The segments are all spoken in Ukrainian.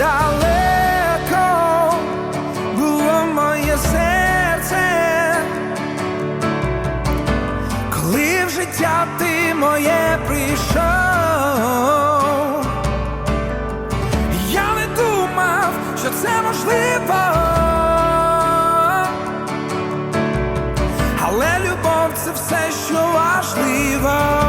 далеко було моє серце, коли в життя ти моє прийшов, я не думав, що це можливо, але любов це все, що важливо.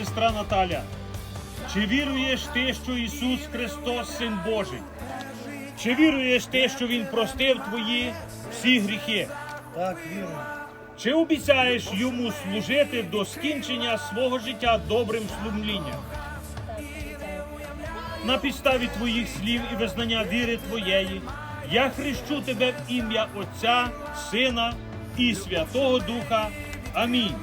Сестра Наталя, чи віруєш ти, що Ісус Христос Син Божий? Чи віруєш ти, що Він простив твої всі гріхи? Так, вірю. Чи обіцяєш йому служити до скінчення свого життя добрим служінням? На підставі твоїх слів і визнання віри твоєї, я хрещу тебе в ім'я Отця, Сина і Святого Духа. Амінь.